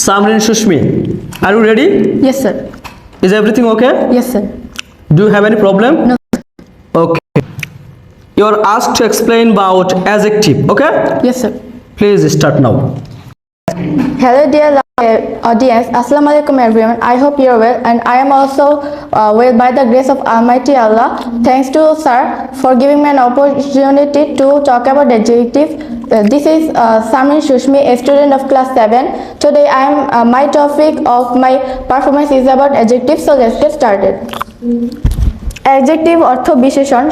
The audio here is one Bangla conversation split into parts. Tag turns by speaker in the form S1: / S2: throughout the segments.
S1: Samrin Shushmi, are you ready?
S2: Yes, sir.
S1: Is everything okay?
S2: Yes, sir.
S1: Do you have any problem?
S2: No.
S1: Okay. You are asked to explain about adjective, okay?
S2: Yes, sir.
S1: Please start now.
S2: Hello, dear audience. Assalamu alaikum, everyone. I hope you're well, and I am also uh, well by the grace of Almighty Allah. Thanks to sir for giving me an opportunity to talk about adjective. Uh, this is uh, Samin Shushmi, a student of class 7. Today, I am uh, my topic of my performance is about adjective. So let's get started. Adjective অর্থ বিশেষণ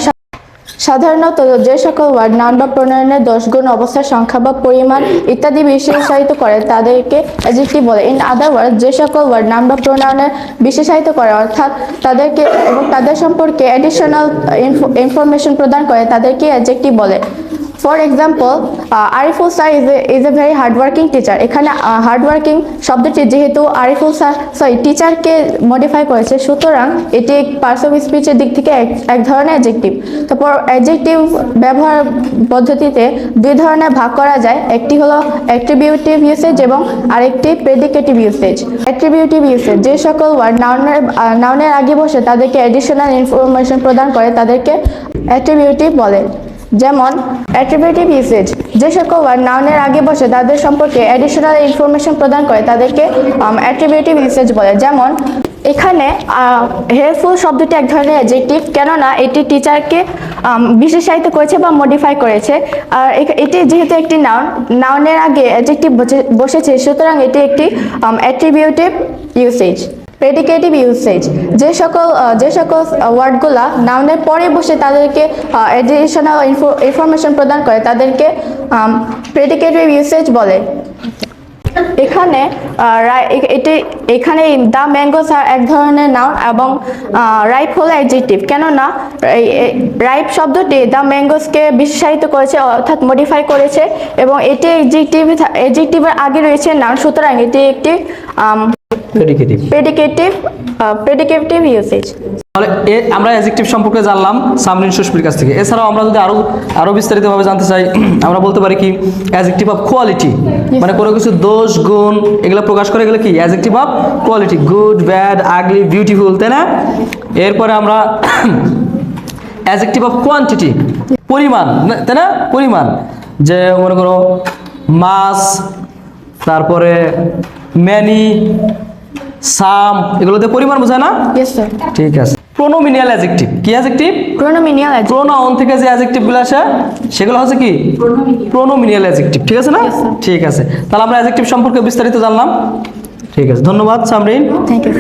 S2: সাধারণত যে সকল ওয়ার্ড নাউন বা প্রণয়নের দোষ গুণ অবস্থার সংখ্যা বা পরিমাণ ইত্যাদি বিশেষায়িত করে তাদেরকে অ্যাডজেক্টিভ বলে ইন আদার ওয়ার্ড যে সকল ওয়ার্ড নাউন বা প্রণয়নের বিশেষায়িত করে অর্থাৎ তাদেরকে এবং তাদের সম্পর্কে অ্যাডিশনাল ইনফরমেশন প্রদান করে তাদেরকে অ্যাডজেক্টিভ বলে for example Ariful sir is is a very hardworking teacher এখানে হার্ডওয়ার্কিং শব্দটি যেহেতু আরিফুল স্যার সরি টিচারকে মডিফাই করেছে, সুতরাং এটি পার্স অফ স্পিচের দিক থেকে এক এক ধরনের অ্যাডজেক্টিভ তারপর অ্যাডজেক্টিভ ব্যবহার পদ্ধতিতে দুই ধরনের ভাগ করা যায়, একটি হলো অ্যাট্রিবিউটিভ ইউসেজ এবং আরেকটি প্রেডিকেটিভ ইউসেজ অ্যাট্রিবিউটিভ ইউসেজ যে সকল ওয়ার্ড নাউনের নাউনের আগে বসে তাদেরকে অ্যাডিশনাল ইনফরমেশন প্রদান করে, তাদেরকে অ্যাট্রিবিউটিভ বলে। যেমন অ্যাট্রিবিউটিভ ইউসেজ যে সকল ওয়ার্ড নাউনের আগে বসে তাদের সম্পর্কে অ্যাডিশনাল ইনফরমেশন প্রদান করে তাদেরকে অ্যাট্রিবিউটিভ ইউসেজ বলে। যেমন, এখানে হেল্পফুল শব্দটি এক ধরনের অ্যাডজেক্টিভ কেননা এটি টিচারকে বিশেষায়িত করেছে বা মডিফাই করেছে। আর এটি যেহেতু একটি নাউন নাউনের আগে অ্যাডজেক্টিভ বসেছে, সুতরাং এটি একটি অ্যাট্রিবিউটিভ ইউসেজ প্রেডিকেটিভ ইউসেজ যে সকল যে সকল ওয়ার্ডগুলা নাউনের পরে বসে তাদেরকে এডিশনাল ইনফরমেশন প্রদান করে, তাদেরকে প্রেডিকেটিভ ইউসেজ বলে। এখানে এটি, এখানে দ্য ম্যাঙ্গোস আর এক ধরনের নাউন এবং রাইপ হলো অ্যাডজেক্টিভ কেননা রাইপ শব্দটি দ্য ম্যাঙ্গোসকে বিশেষায়িত করেছে, অর্থাৎ মডিফাই করেছে এবং এটি এডজেক্টিভ এডজেক্টিভের আগে রয়েছে নাউন সুতরাং এটি একটি
S1: Predicative.
S2: প্রেডিকেটিভ প্রেডিকেটিভ ইউসেজ
S1: তাহলে এ আমরা অ্যাডজেক্টিভ সম্পর্কে জানলাম সামরিন সুস্মির কাছ থেকে। এছাড়াও আমরা যদি আরও আরও বিস্তারিতভাবে জানতে চাই আমরা বলতে পারি কি অ্যাডজেক্টিভ অফ কোয়ালিটি মানে কোনো কিছু দোষ গুণ এগুলো প্রকাশ করে এগুলো কি? Adjective of quality good bad ugly beautiful তাই না? এরপরে আমরা অ্যাডজেক্টিভ অফ কোয়ান্টিটি পরিমাণ তাই না? পরিমাণ। যে মনে করো মাস তারপরে ম্যানি সাম এগুলোতে পরিমাণ বোঝায় না? ঠিক আছে। প্রোনোমিনিয়াল অ্যাডজেক্টিভ কি অ্যাডজেক্টিভ
S2: প্রোনোমিনিয়াল
S1: প্রোনাউন থেকে যে অ্যাডজেক্টিভগুলো আসে সেগুলো হচ্ছে কি? প্রোনোমিনিয়াল অ্যাডজেক্টিভ ঠিক আছে না? ঠিক আছে। তাহলে আমরা অ্যাডজেক্টিভ সম্পর্কে বিস্তারিত জানলাম। ঠিক আছে ধন্যবাদ সামরিন।
S2: Thank you